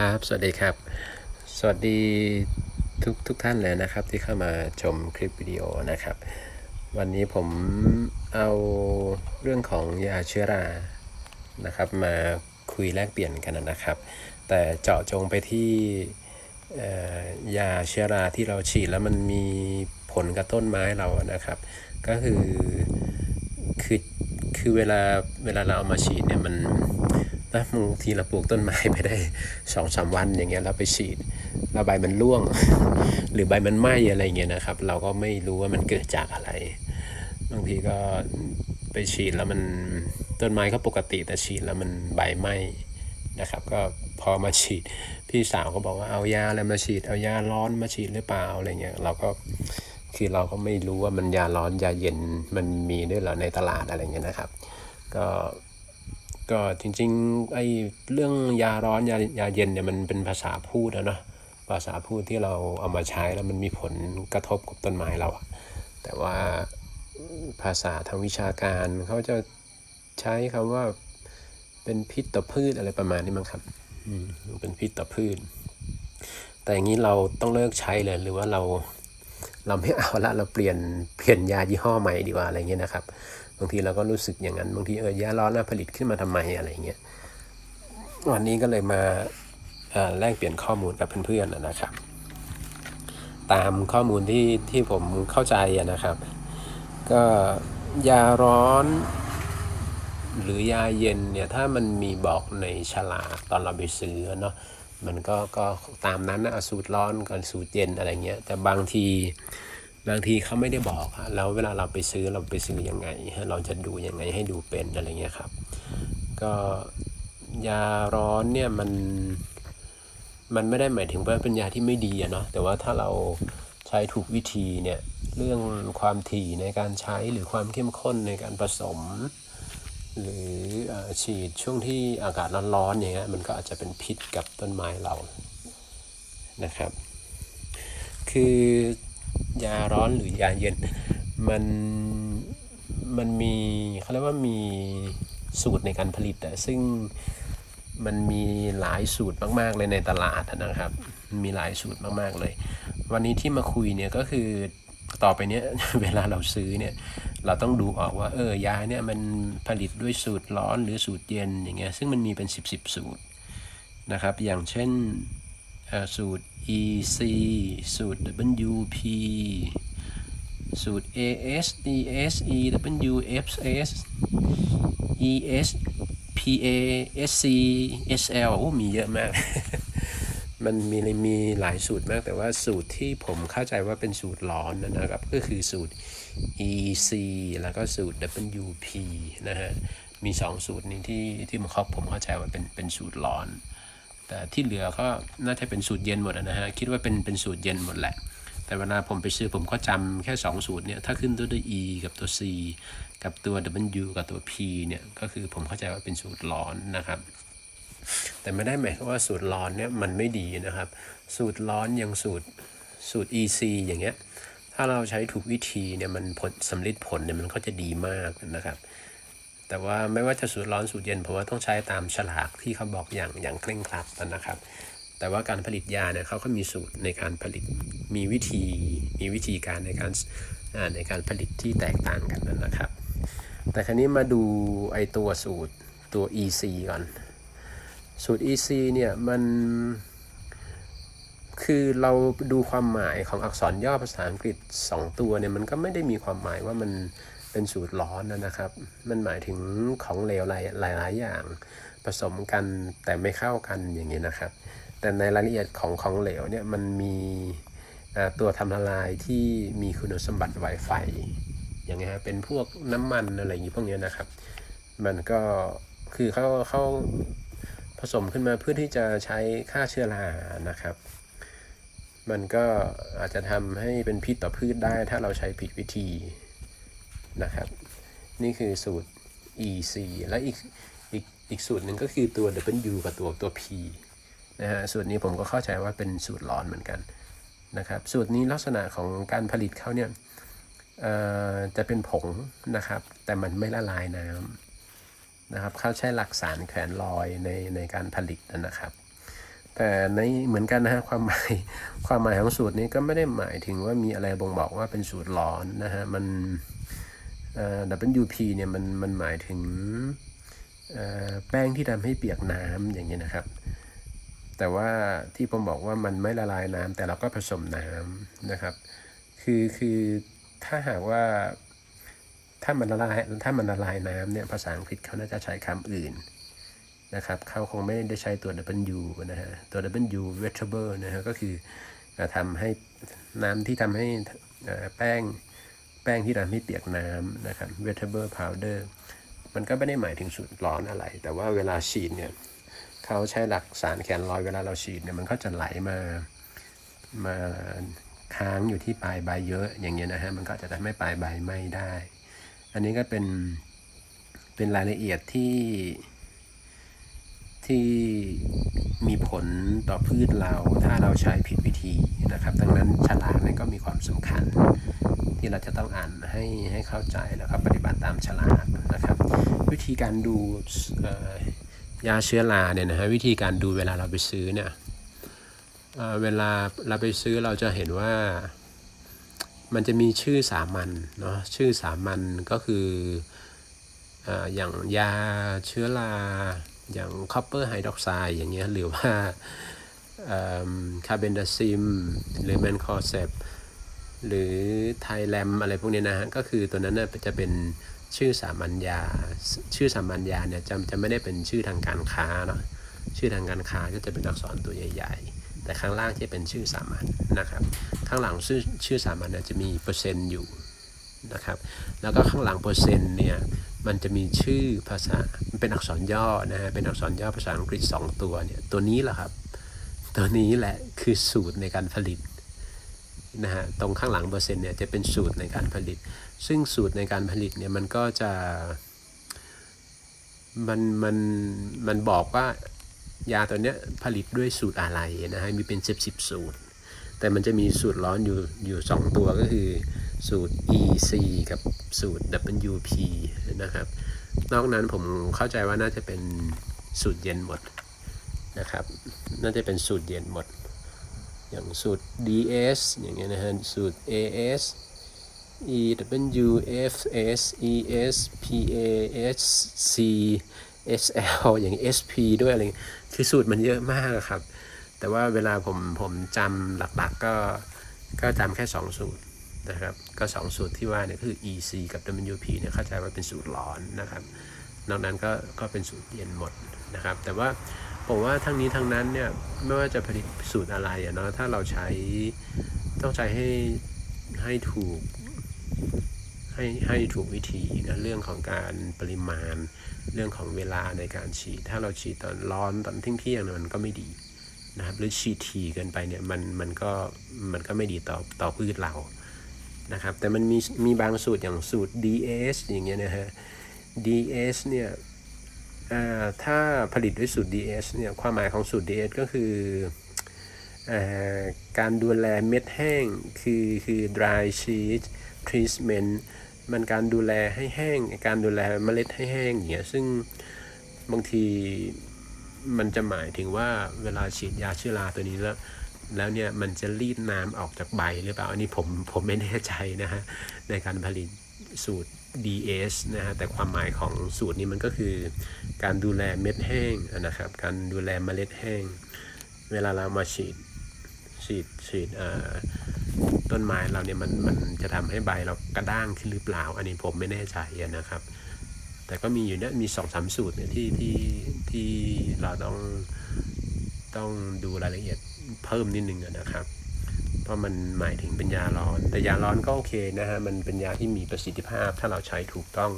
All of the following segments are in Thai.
ครับ สวัสดีครับ สวัสดีทุกทุกท่านเลยนะครับ ที่เข้ามาชมคลิปวิดีโอนะครับ วันนี้ผมเอาเรื่องของยาเชื้อรานะครับ มาคุยแลกเปลี่ยนกันนะครับ แต่เจาะจงไปที่ยาเชื้อราที่เราฉีดแล้วมันมีผลกับต้นไม้เรานะครับ ก็คือคือคือเวลาเวลาเราเอามาฉีดเนี่ยมัน นะบางทีเราปลูกต้นไม้ไปได้สองสามวันอย่างเงี้ยเราไปฉีดแล้วใบมันร่วง หรือใบมันไหม้อะไรเงี้ยนะครับ เราก็ไม่รู้ว่ามันเกิดจากอะไร บางทีก็ไปฉีดแล้วมันต้นไม้ก็ปกติแต่ฉีดแล้วมันใบไหม้นะครับ ก็พอมาฉีดพี่สาวก็บอกว่าเอายาอะไรมาฉีด เอายาร้อนมาฉีดหรือเปล่าอะไรเงี้ยเราก็คือเราก็ไม่รู้ว่ามันยาร้อนยาเย็นมันมีด้วยเหรอในตลาดอะไรเงี้ยนะครับ ก็ ก็จริงๆไอ้เรื่องยาร้อนยายาเย็นเนี่ยมันเป็นภาษาพูดนะเนาะภาษาพูดที่เราเอามาใช้แล้วมันมีผลกระทบกับต้นไม้เราแต่ว่าภาษาทางวิชาการเขาจะใช้คำว่าเป็นพิษต่อพืชอะไรประมาณนี้มั้งครับอืมเป็นพิษต่อพืช แต่อย่างนี้เราต้องเลิกใช้เลยหรือว่าเราเราไม่เอาละเราเปลี่ยนเปลี่ยนยายี่ห้อใหม่ดีกว่าอะไรเงี้ยนะครับางทีเราก็รู้สึกอย่างนั้น บางทีเออยาร้อนน่าผลิตขึ้นมาทำไมอะไรเงี้ยวันนี้ก็เลยมาแลกเปลี่ยนข้อมูลกับเพื่อนๆนะครับ ตามข้อมูลที่ที่ผมเข้าใจนะครับ ก็ยาร้อน หรือยาเย็นเนี่ยถ้ามันมีบอกในฉลากตอนเราไปซื้อเนาะมันก็ก็ตามนั้นนะสูตรร้อนกับสูตรเย็นอะไรเงี้ยแต่บางที บางทีเขาไม่ได้บอกแล้วเวลาเราไปซื้อเราไปซื้อยังไง เราจะดูยังไงให้ดูเป็นอะไรเงี้ยครับ ก็ยาร้อนเนี่ยมันมันไม่ได้หมายถึงว่าเป็นยาที่ไม่ดีอะเนาะแต่ว่าถ้าเราใช้ถูกวิธีเนี่ยเรื่องความถี่ในการใช้หรือความเข้มข้นในการผสม หรือฉีดช่วงที่อากาศร้อนๆอย่างเงี้ยมันก็อาจจะเป็นพิษกับต้นไม้เรานะครับ คือ ยาร้อนหรือยาเย็น มันมันมีเขาเรียกว่ามีสูตรในการผลิตอะซึ่งมันมีหลายสูตรมากๆเลยในตลาดนะครับ มีหลายสูตรมากๆเลย วันนี้ที่มาคุยเนี่ยก็คือต่อไปเนี้ยเวลาเราซื้อเนี่ยเราต้องดูออกว่าเออยาเนี่ยมันผลิตด้วยสูตรร้อนหรือสูตรเย็นอย่างเงี้ยซึ่งมันมีเป็น 10 10สูตรนะครับ อย่างเช่น สูตร EC สูตร WP สูตร AS DS EW FS ES PA SC SL โอ้มีเยอะมาก มันมีมีหลายสูตรมาก แต่ว่าสูตรที่ผมเข้าใจว่าเป็นสูตรร้อนนะครับ ก็คือสูตร EC แล้วก็สูตร WP นะฮะ มี 2 สูตรนี้ที่ที่ผมเข้าผมเข้าใจว่าเป็นเป็นสูตรร้อน แต่ที่เหลือก็น่าจะเป็นสูตรเย็นหมดนะฮะคิดว่าเป็นเป็นสูตรเย็นหมดแหละ แต่เวลาผมไปซื้อผมก็จำแค่ 2 สูตรเนี่ยถ้าขึ้นตัวด้วย E กับตัว C กับตัว W กับตัว P เนี่ยก็คือผมเข้าใจว่าเป็นสูตรร้อนนะครับ แต่ไม่ได้หมายความว่าสูตรร้อนเนี่ยมันไม่ดีนะครับ สูตรร้อนอย่างสูตรสูตร EC อย่างเงี้ยถ้าเราใช้ถูกวิธีเนี่ยมันผลสำลิดผลเนี่ยมันก็จะดีมากนะครับ แต่ว่าไม่ว่าจะสูตรร้อนสูตรเย็นผมว่าต้องใช้ตามฉลากที่เขาบอกอย่างอย่างเคร่งครัดนะครับ แต่ว่าการผลิตยาเนี่ยเขาก็มีสูตรในการผลิตมีวิธีมีวิธีการในการอ่าในการผลิตที่แตกต่างกันนะครับ แต่ครั้นี้มาดูไอตัวสูตรตัว EC ก่อน สูตร EC เนี่ยมันคือเราดูความหมายของอักษรย่อภาษาอังกฤษ 2 ตัวเนี่ยมันก็ไม่ได้มีความหมายว่ามัน เป็นสูตรร้อนนะครับ มันหมายถึงของเหลวหลายหลายอย่างผสมกันแต่ไม่เข้ากันอย่างนี้นะครับ แต่ในรายละเอียดของของเหลวเนี่ยมันมีตัวทำละลายที่มีคุณสมบัติไวไฟอย่างเงี้ยเป็นพวกน้ำมันอะไรอย่างงี้พวกเนี้ยนะครับ มันก็คือเขาเขาผสมขึ้นมาเพื่อที่จะใช้ฆ่าเชื้อรานะครับ มันก็อาจจะทำให้เป็นพิษต่อพืชได้ถ้าเราใช้ผิดวิธี นะครับ นี่คือสูตร EC และอีกอีกอีกสูตรหนึ่งก็คือตัว W กับตัวตัว P นะฮะสูตรนี้ผมก็เข้าใจว่าเป็นสูตรร้อนเหมือนกันนะครับ สูตรนี้ลักษณะของการผลิตเขาเนี่ยจะเป็นผงนะครับ แต่มันไม่ละลายน้ำนะครับเขาใช้หลักสารแขวนลอยในในการผลิตนะครับ แต่ในเหมือนกันนะฮะความหมายความหมายของสูตรนี้ก็ไม่ได้หมายถึงว่ามีอะไรบ่งบอกว่าเป็นสูตรร้อนนะฮะมันเ WP เนี่ยมันมันหมายถึงอ่อแป้งที่ทำให้เปียกน้ำอย่างเงี้ยนะครับ แต่ว่าที่ผมบอกว่ามันไม่ละลายน้ำแต่เราก็ผสมน้ำนะครับ คือคือถ้าหากว่าถ้ามันละลายถ้ามันละลายน้ำเนี่ยภาษาอังกฤษเขาน่าจะใช้คำอื่นนะครับเขาคงไม่ได้ใช้ตัว W นะฮะตัว W vegetable นะฮะก็คือทำให้น้ำที่ทำให้อ่อแป้ง แป้งที่ทำให้เปียกน้ำนะครับ vegetable powder มันก็ไม่ได้หมายถึงสูตรร้อนอะไร แต่ว่าเวลาฉีดเนี่ยเขาใช้หลักสารแคนลอยเวลาเราฉีดเนี่ยมันก็จะไหลมามาค้างอยู่ที่ปลายใบเยอะอย่างเงี้ยนะฮะมันก็จะทำให้ปลายใบไหม้ได้ อันนี้ก็เป็นเป็นรายละเอียดที่ที่มีผลต่อพืชเราถ้าเราใช้ผิดวิธีนะครับ ดังนั้นฉลากนี่ก็มีความสำคัญ ที่เราจะต้องอ่านให้ให้เข้าใจแล้วก็ปฏิบัติตามฉลากนะครับ วิธีการดูยาเชื้อราเนี่ยนะฮะวิธีการดูเวลาเราไปซื้อเนี่ยเเวลาเราไปซื้อเราจะเห็นว่ามันจะมีชื่อสามัญเนาะชื่อสามัญก็คือเอ่ออย่างยาเชื้อราอย่างคอปเปอร์ไฮดรอกไซด์อย่างเงี้ยหรือว่าคาร์เบนดาซิม หรือแมนคอเซป หรือไทแลมอะไรพวกนี้นะฮะก็คือตัวนั้นน่ะจะเป็นชื่อสามัญญา ชื่อสามัญญาเนี่ยจะจะไม่ได้เป็นชื่อทางการค้าเนาะชื่อทางการค้าก็จะเป็นอักษรตัวใหญ่ ๆ แต่ข้างล่างจะเป็นชื่อสามัญนะครับ ข้างหลังชื่อชื่อสามัญเนี่ยจะมีเปอร์เซ็นต์อยู่นะครับ แล้วก็ข้างหลังเปอร์เซ็นต์เนี่ยมันจะมีชื่อภาษามันเป็นอักษรย่อนะฮะเป็นอักษรย่อภาษาอังกฤษ 2 ตัวเนี่ยตัวนี้แหละครับ ตัวนี้แหละคือสูตรในการผลิต นะฮะตรงข้างหลังเปอร์เซ็นต์เนี่ยจะเป็นสูตรในการผลิต ซึ่งสูตรในการผลิตเนี่ยมันก็จะมันมันมันบอกว่ายาตัวเนี้ยผลิตด้วยสูตรอะไรนะฮะมีเป็นสิบสิบสูตร แต่มันจะมีสูตรร้อนอยู่อยู่สองตัวก็คือสูตร EC กับสูตร WP นะครับ นอกนั้นผมเข้าใจว่าน่าจะเป็นสูตรเย็นหมดนะครับ น่าจะเป็นสูตรเย็นหมด อย่างสูตร DS อย่างเงี้ยนะฮะ สูตร AS EW FS ES PAS C SL อย่าง SP ด้วยอะไรเงี้ยคือสูตรมันเยอะมากอะครับ แต่ว่าเวลาผมผมจำหลักๆก็ก็จำแค่ 2 สูตรนะครับ ก็ 2 สูตรที่ว่าเนี่ยคือ EC กับ WP เนี่ยเข้าใจว่าเป็นสูตรร้อนนะครับ นอกนั้นก็ก็เป็นสูตรเย็นหมดนะครับ แต่ว่า ผมว่าทั้งนี้ทั้งนั้นเนี่ยไม่ว่าจะผลิตสูตรอะไรอะเนาะถ้าเราใช้ต้องใช้ให้ให้ถูกให้ให้ถูกวิธีนะเรื่องของการปริมาณเรื่องของเวลาในการฉีด ถ้าเราฉีดตอนร้อนตอนเที่ยงเพียงเนี่ยมันก็ไม่ดีนะครับ หรือฉีดทีเกินไปเนี่ยมันมันก็มันก็ไม่ดีต่อต่อพืชเรานะครับแต่มันมีมีบางสูตรอย่างสูตร DS อย่างเงี้ยนะฮะ DS เนี่ย ถ้าผลิตด้วยสูตร DS เนี่ยความหมายของสูตร DS ก็คืออการดูแลเม็ดแห้งคือคือ dry sheet treatment มันการดูแลให้แห้ง การดูแลเมล็ดให้แห้งอย่างเงี้ยซึ่งบางทีมันจะหมายถึงว่าเวลาฉีดยาเชื้อราตัวนี้แล้ว แล้วเนี่ยมันจะรีดน้ำออกจากใบหรือเปล่า อันนี้ผมผมไม่แน่ใจนะฮะในการผลิตสูตร DS นะฮะแต่ความหมายของสูตรนี้มันก็คือการดูแลเม็ดแห้งนะครับ การดูแลเมล็ดแห้ง เวลาเรามาฉีดฉีดฉีดต้นไม้เราเนี่ยมันมันจะทำให้ใบเรากระด้างขึ้นหรือเปล่า อันนี้ผมไม่แน่ใจนะครับ แต่ก็มีอยู่เนี่ยมีสองสามสูตรเนี่ยที่ที่ที่เราต้องต้องดูรายละเอียดเพิ่มนิดนึงนะครับ ราะมันหมายถึงเป็นยาร้อน แต่ยาร้อนก็โอเคนะฮะมันเป็นยาที่มีประสิทธิภาพ ถ้าเราใช้ถูกต้อง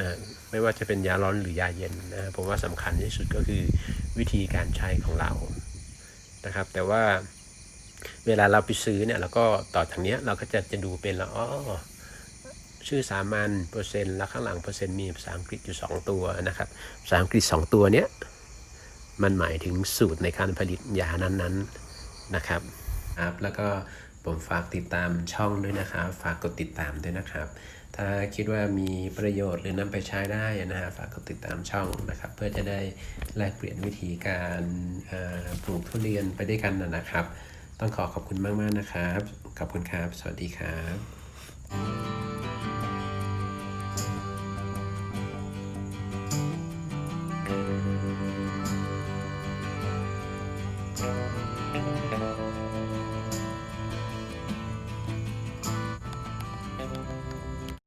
นะไม่ว่าจะเป็นยาร้อนหรือยาเย็นนะผมว่าสำคัญที่สุดก็คือวิธีการใช้ของเรานะครับ แต่ว่าเวลาเราไปซื้อเนี่ยเราก็ต่อทางเนี้ยเราก็จะจะดูเป็นแล้วอ๋อชื่อสามัญเปอร์เซ็นต์แล้วข้างหลังเปอร์เซ็นต์มีภาษาอังกฤษอยู่ 2 ตัวนะครับภาษาอังกฤษ 2 ตัวเนี้ยมันหมายถึงสูตรในการผลิตยานั้นๆนะครับ ครับ แล้วก็ผมฝากติดตามช่องด้วยนะครับ ฝากกดติดตามด้วยนะครับ ถ้าคิดว่ามีประโยชน์หรือนำไปใช้ได้นะฮะฝากกดติดตามช่องนะครับ เพื่อจะได้แลกเปลี่ยนวิธีการปลูกทุเรียนไปด้วยกันนะนะครับ ต้องขอขอบคุณมาก ๆ นะครับ ขอบคุณครับ สวัสดีครับ